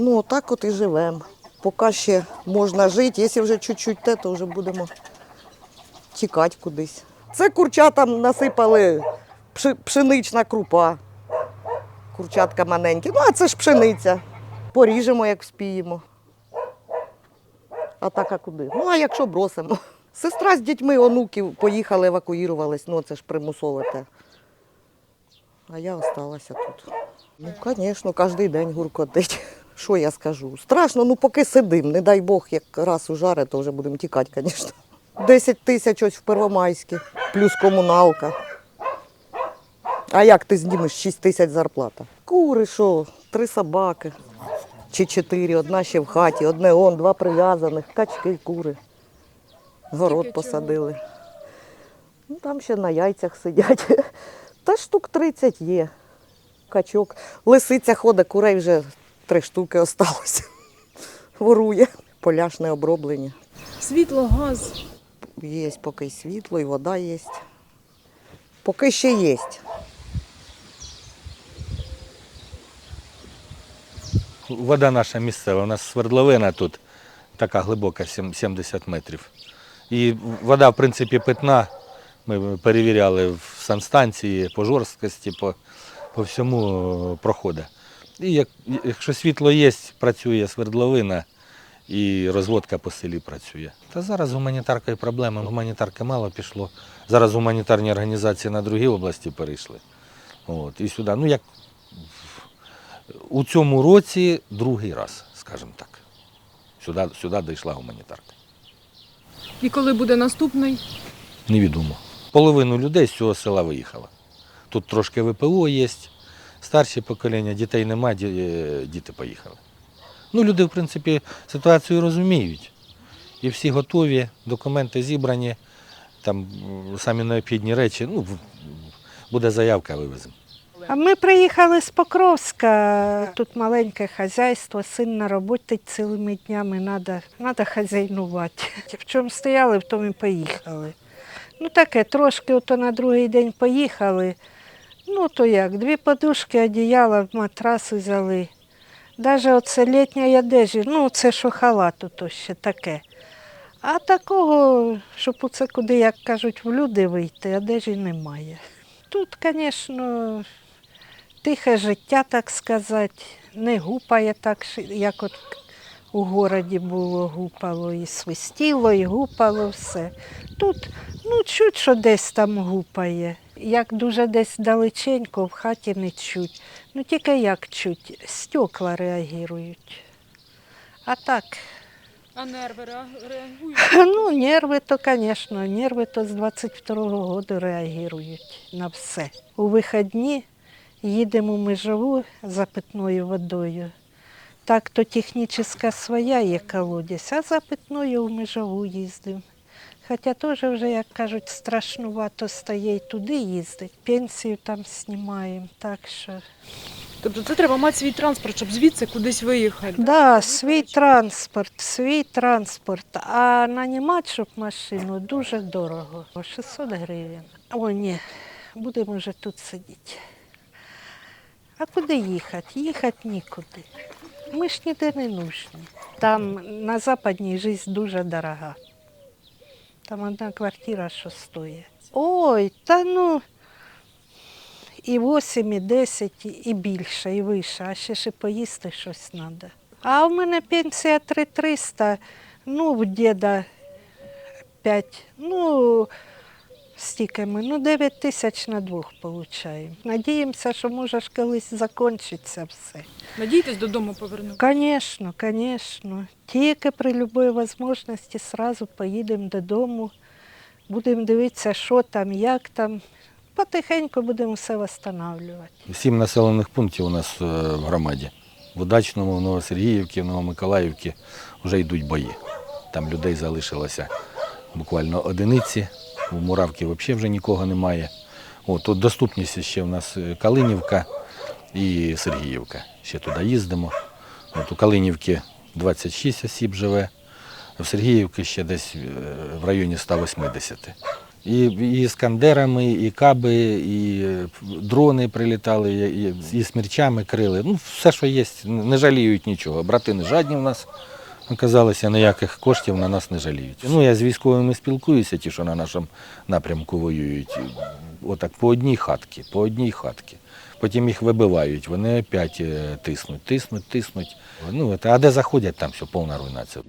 Ну, так от і живемо. Поки ще можна жити, якщо вже чуть-чуть те, то вже будемо тікати кудись. Це курчатам насипали пшенична крупа. Курчатка маленькі. Ну, а це ж пшениця. Поріжемо, як вспіємо. А так, а куди? Ну, а якщо бросимо? Сестра з дітьми, онуків поїхали, евакуювались, ну це ж примусове те. А я осталася тут. Ну, звісно, кожен день гуркотить. Що я скажу? Страшно, ну поки сидим, не дай Бог, як раз ужаре, то вже будемо тікати, звісно. 10 тисяч ось в Первомайській, плюс комуналка. А як ти знімеш 6 тисяч зарплата? Кури, що, три собаки чи чотири, одна ще в хаті, одне он, два прив'язаних, качки, кури. Город посадили. Ну, там ще на яйцях сидять. Та штук 30 є. Качок. Лисиця ходить, курей вже три штуки осталося. Ворує. Поля ж не оброблені. Світло, газ. Є поки й світло, і вода є. Поки ще є. Вода наша місцева, у нас свердловина тут така глибока, 70 метрів. І вода, в принципі, питна. Ми перевіряли в санстанції, по жорсткості, по, по всьому е, проходить. І як, якщо світло є, працює свердловина і розводка по селі працює. Та зараз гуманітаркою проблема. Гуманітарки мало пішло. Зараз гуманітарні організації на другі області перейшли. От, і сюди. Ну, як у цьому році другий раз, скажімо так. Сюди, сюди дійшла гуманітарка. І коли буде наступний? Невідомо. Половину людей з цього села виїхала. Тут трошки ВПО є, старші покоління, дітей немає, діти поїхали. Ну, люди, в принципі, ситуацію розуміють. І всі готові, документи зібрані, там самі необхідні речі. Ну, буде заявка, вивеземо. А ми приїхали з Покровська. Тут маленьке хазяйство, син на роботі цілими днями, треба надо хазяйнувати. В чому стояли, в тому і поїхали. Ну таке, трошки ото на другий день поїхали. Ну то як, дві подушки, одіяла, матрас взяли. Навіть оце літня одежі, ну це що халат то ще таке. А такого, щоб оце куди, як кажуть, в люди вийти, одежі немає. Тут, звісно, тихе життя, так сказати, не гупає так, як от у городі було, гупало і свистіло, і гупало все. Тут ну, чуть, що десь там гупає. Як дуже десь далеченько, в хаті не чуть. Ну тільки як чуть, стекла реагують. А так, А нерви реагують? ну, нерви то, звісно, нерви то з 22-го року реагують на все. У вихідні їдемо в межову за питною водою. Так то технічна своя є колодязь, а за питною в межову їздимо. Хоча теж вже, як кажуть, страшнувато стає і туди їздить. Пенсію там знімаємо, так що. Тобто це треба мати свій транспорт, щоб звідси кудись виїхати. Да, свій транспорт, свій транспорт. А нанімати, щоб машину, дуже дорого. 600 гривень. О, ні, будемо вже тут сидіти. А куди їхати? Їхати нікуди. Ми ж ніде не нужні. Там на западній життя дуже дорога. Там одна квартира, що стоїть. Ой, та ну і 8, і 10, і- більше, і вище, а ще ж і поїсти щось треба. А в мене пенсія 3300, ну, в діда 5, ну, стільки ми, ну, 9 тисяч на двох отримуємо. Надіємося, що може ж колись закінчиться все. Надійтесь додому повернути. Звісно, звісно. Тільки при будь-якій можливості одразу поїдемо додому, будемо дивитися, що там, як там. Потихеньку будемо все встановлювати. Сім населених пунктів у нас е, в громаді. В Удачному, в Новосергіївці, в Новомиколаївці вже йдуть бої. Там людей залишилося буквально одиниці. У Муравки взагалі вже нікого немає. От, тут доступність ще у нас е, Калинівка і Сергіївка. Ще туди їздимо. От, у Калинівки 26 осіб живе, в Сергіївці ще десь е, в районі 180. І, і іскандерами, і каби, і е, дрони прилітали, і, і смерчами крили. Ну, все, що є, не жаліють нічого. Брати не жадні в нас. Оказалося, ніяких коштів на нас не жаліють. Ну, я з військовими спілкуюся, ті, що на нашому напрямку воюють. Отак по одній хатці, по одній хатці. Потім їх вибивають, вони опять е, тиснуть, тиснуть, тиснуть. Ну, а де заходять, там все повна руйнація.